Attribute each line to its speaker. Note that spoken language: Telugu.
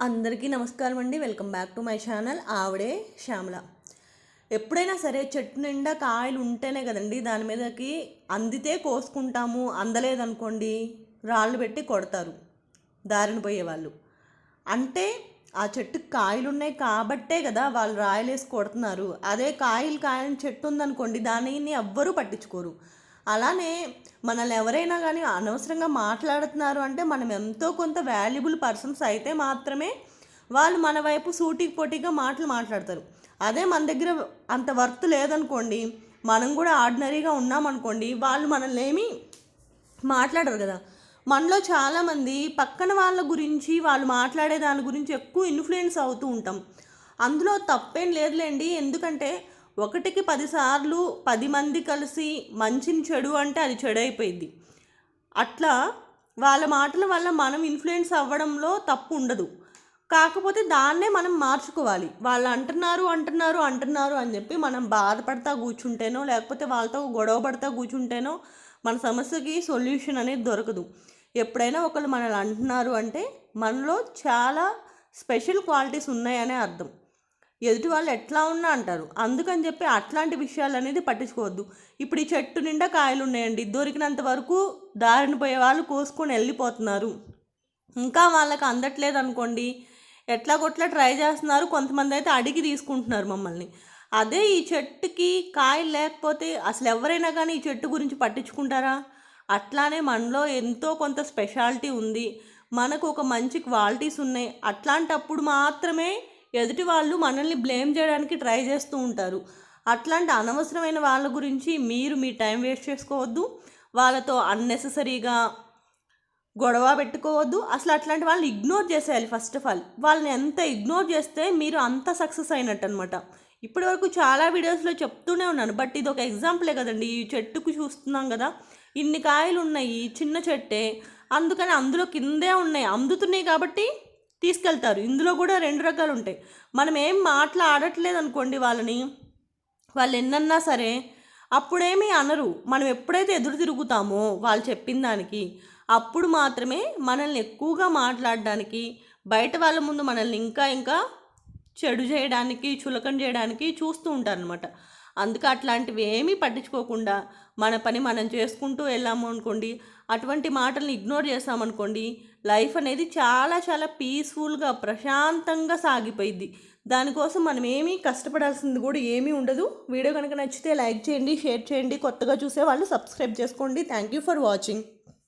Speaker 1: అందరికీ నమస్కారం అండి welcome back to my channel. ఆవిడే శ్యామల. ఎప్పుడైనా సరే చెట్టు నిండా కాయలు ఉంటేనే కదండి దాని మీదకి అందితే కోసుకుంటాము అందలేదనుకోండి రాళ్ళు పెట్టి కొడతారు దారిన పోయేవాళ్ళు అంటే ఆ చెట్టుకి కాయలు ఉన్నాయి కాబట్టే కదా వాళ్ళు రాయలేసి కొడుతున్నారు. అదే కాయలు కాయని చెట్టు ఉందనుకోండి దానిని ఎవ్వరూ పట్టించుకోరు. అలానే మనల్ని ఎవరైనా కానీ అనవసరంగా మాట్లాడుతున్నారు అంటే మనం ఎంతో కొంత వాల్యుబుల్ పర్సన్స్ అయితే మాత్రమే వాళ్ళు మన వైపు సూటికి పోటీగా మాటలు మాట్లాడతారు. అదే మన దగ్గర అంత వర్త్ లేదనుకోండి మనం కూడా ఆర్డినరీగా ఉన్నామనుకోండి వాళ్ళు మనల్ని ఏమీ మాట్లాడరు కదా. మనలో చాలామంది పక్కన వాళ్ళ గురించి వాళ్ళు మాట్లాడే దాని గురించి ఎక్కువ ఇన్ఫ్లుయెన్స్ అవుతూ ఉంటాం. అందులో తప్పేం లేదులేండి. ఎందుకంటే ఒకటికి పదిసార్లు పది మంది కలిసి మంచిని చెడు అంటే అది చెడు అయిపోయింది అట్లా వాళ్ళ మాటల వల్ల మనం ఇన్ఫ్లుయెన్స్ అవ్వడంలో తప్పు ఉండదు. కాకపోతే దాన్నే మనం మార్చుకోవాలి. వాళ్ళు అంటున్నారు అంటున్నారు అంటున్నారు అని చెప్పి మనం బాధపడతా కూర్చుంటేనో లేకపోతే వాళ్ళతో గొడవ పడతా కూర్చుంటేనో మన సమస్యకి సొల్యూషన్ అనేది దొరకదు. ఎప్పుడైనా ఒకళ్ళు మనల్ని అంటున్నారు అంటే మనలో చాలా స్పెషల్ క్వాలిటీస్ ఉన్నాయనే అర్థం. ఎదుటి వాళ్ళు ఎట్లా ఉన్నా అంటారు. అందుకని చెప్పి అట్లాంటి విషయాలు అనేది పట్టించుకోవద్దు. ఇప్పుడు ఈ చెట్టు నిండా కాయలు ఉన్నాయండి. దొరికినంత వరకు దారిని పోయే వాళ్ళు కోసుకొని వెళ్ళిపోతున్నారు. ఇంకా వాళ్ళకి అందట్లేదు అనుకోండి ఎట్లా కొట్లా ట్రై చేస్తున్నారు కొంతమంది అయితే అడిగి తీసుకుంటున్నారు మమ్మల్ని. అదే ఈ చెట్టుకి కాయలు లేకపోతే అసలు ఎవరైనా కానీ ఈ చెట్టు గురించి పట్టించుకుంటారా? అట్లానే మనలో ఎంతో కొంత స్పెషాలిటీ ఉంది. మనకు ఒక మంచి క్వాలిటీస్ ఉన్నాయి. అట్లాంటప్పుడు మాత్రమే ఎదుటి వాళ్ళు మనల్ని బ్లేమ్ చేయడానికి ట్రై చేస్తూ ఉంటారు. అట్లాంటి అనవసరమైన వాళ్ళ గురించి మీరు మీ టైం వేస్ట్ చేసుకోవద్దు. వాళ్ళతో అన్నెసెసరీగా గొడవ పెట్టుకోవద్దు. అసలు అట్లాంటి వాళ్ళని ఇగ్నోర్ చేసేయాలి ఫస్ట్ ఆఫ్ ఆల్. వాళ్ళని ఎంత ఇగ్నోర్ చేస్తే మీరు అంత సక్సెస్ అయినట్టు అనమాట ఇప్పటి వరకు చాలా వీడియోస్లో చెప్తూనే ఉన్నాను. బట్ ఇది ఒక ఎగ్జాంపులే కదండి. ఈ చెట్టుకు చూస్తున్నాం కదా. ఇన్ని కాయలు ఉన్నాయి చిన్న చెట్టే. అందుకని అందులో కిందే ఉన్నాయి. అందుతున్నాయి కాబట్టి తీసుకెళ్తారు. ఇందులో కూడా రెండు రకాలు ఉంటాయి. మనం ఏం మాట్లాడట్లేదు అనుకోండి వాళ్ళని వాళ్ళు ఎన్నన్నా సరే అప్పుడేమీ అనరు. మనం ఎప్పుడైతే ఎదురు తిరుగుతామో వాళ్ళు చెప్పిన దానికి అప్పుడు మాత్రమే మనల్ని ఎక్కువగా మాట్లాడడానికి బయట వాళ్ళ ముందు మనల్ని ఇంకా ఇంకా చెడు చేయడానికి చులకం చేయడానికి చూస్తూ ఉంటారనమాట అందుకే అట్లాంటివి ఏమీ పట్టించుకోకుండా మన పని మనం చేసుకుంటూ వెళ్ళాము అనుకోండి అటువంటి మాటల్ని ఇగ్నోర్ చేసామనుకోండి లైఫ్ అనేది చాలా చాలా పీస్ఫుల్గా ప్రశాంతంగా సాగిపోయింది దానికోసం మనం ఏమీ కష్టపడాల్సింది కూడా ఏమీ ఉండదు. వీడియో కనుక నచ్చితే లైక్ చేయండి షేర్ చేయండి కొత్తగా చూసే వాళ్ళు సబ్స్క్రైబ్ చేసుకోండి. Thank you for watching